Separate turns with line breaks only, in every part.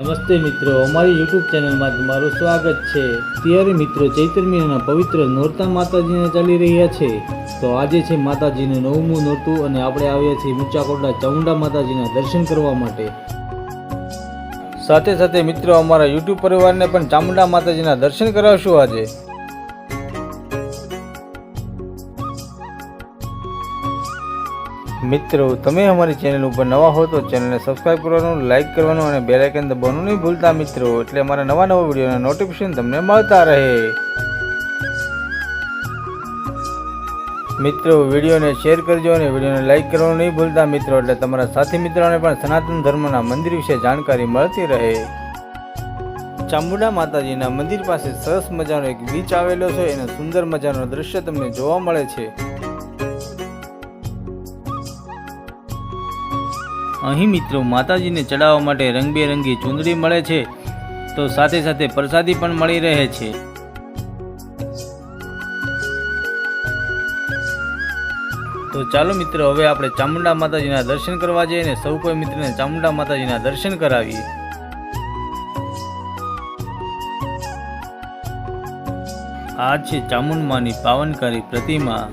નમસ્તે મિત્રો, અમારી યુટ્યુબ ચેનલમાં તમારું સ્વાગત છે. ત્યારે મિત્રો ચૈત્ર મહિનાના પવિત્ર નોરતા માતાજીને ચાલી રહ્યા છે. તો આજે છે માતાજીનું નવમું નોરતું અને આપણે આવ્યા છીએ ઊંચાકોટડા ચામુંડા માતાજીના દર્શન કરવા માટે. સાથે સાથે મિત્રો, અમારા યુટ્યુબ પરિવારને પણ ચામુંડા માતાજીના દર્શન કરાવશું આજે. મિત્રો, તમે અમારી ચેનલ ઉપર નવા હો તો ચેનલને સબસ્ક્રાઇબ કરવાનું લાઇક કરવાનું અને બેલ આઇકન દબાવવાનું નહીં ભૂલતા મિત્રો. એટલે અમારા નવા નવા વિડીયોના નોટિફિકેશન તમને મળતા રહે. મિત્રો, વિડીયોને શેર કરજો અને વિડીયોને લાઇક કરવાનું નહીં ભૂલતા મિત્રો. એટલે તમારા સાથી મિત્રોને પણ સનાતન ધર્મના મંદિર વિશે જાણકારી મળતી રહે. ચામુંડા માતાજીના મંદિર પાસે સરસ મજાનો એક બીચ આવેલો છે. અને સુંદર મજાનો દ્રશ્ય તમને જોવા મળે છે. અહીં મિત્રો માતાજીને ચડાવવા માટે રંગબેરંગી ચૂંદડી મળે છે. તો સાથે સાથે પ્રસાદી પણ મળી રહે છે. તો ચાલો મિત્રો, હવે આપણે ચામુંડા માતાજીના દર્શન કરવા જઈએ અને સૌ કોઈ મિત્રને ચામુંડા માતાજીના દર્શન કરાવીએ. આ છે ચામુંડમાની પાવનકારી પ્રતિમા.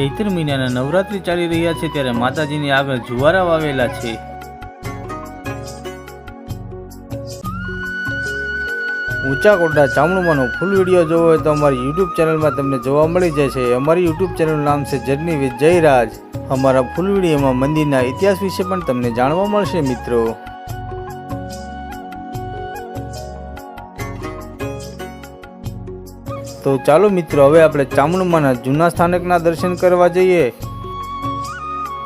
ચૈત્ર મહિનાના નવરાત્રી ચાલી રહ્યા છે ત્યારે માતાજીની આગળ જુવારા વાવેલા છે. ઊંચા કોટડા ચામડુમાંનો ફૂલ વીડિયો જોવો હોય તો અમારી યુટ્યુબ ચેનલમાં તમને જોવા મળી જશે. અમારી યુટ્યુબ ચેનલનું નામ છે જર્ની વિથ જયરાજ. અમારા ફૂલ વિડીયોમાં મંદિરના ઇતિહાસ વિશે પણ તમને જાણવા મળશે મિત્રો. તો ચાલો મિત્રો, હવે આપણે ચામુંડમાના જૂના સ્થાનકના દર્શન કરવા જઈએ.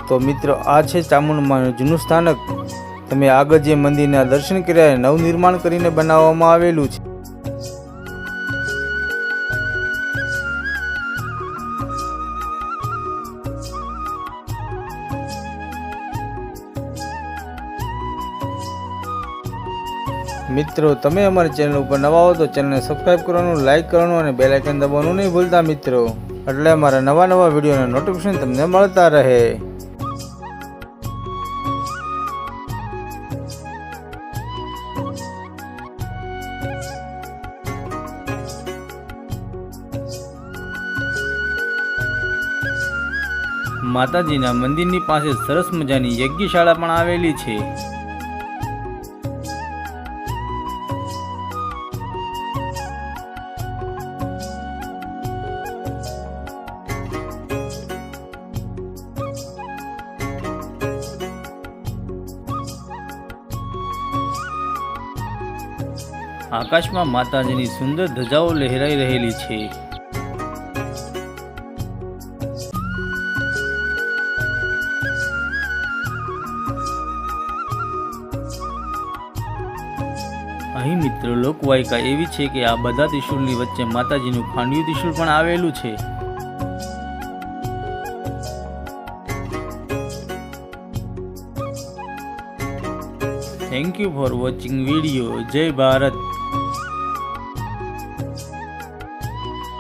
તો મિત્રો, આ છે ચામુંડમાનું જૂનું સ્થાનક. તમે આગળ જે મંદિરના દર્શન કર્યા નવનિર્માણ કરીને બનાવવામાં આવેલું છે. મિત્રો, તમે અમારી ચેનલ ઉપર નવા હો તો ચેનલને સબસ્ક્રાઇબ કરવાનું લાઇક કરવાનું અને બેલ આઇકન દબાવવાનું નહીં ભૂલતા મિત્રો. એટલે અમારા નવા નવા વિડીયોના નોટિફિકેશન તમને મળતા રહે. માતાજીના મંદિરની પાસે સરસ મજાની યજ્ઞશાળા પણ આવેલી છે. આકાશમાં માતાજીની સુંદર ધજાઓ લહેરાઈ રહેલી છે. અહીં મિત્રો લોકવાયકા એવી છે કે આ બધા ત્રિશુલની વચ્ચે માતાજીનું ખાંડિયું ત્રિશુલ પણ આવેલું છે. Thank you for watching video જય ભારત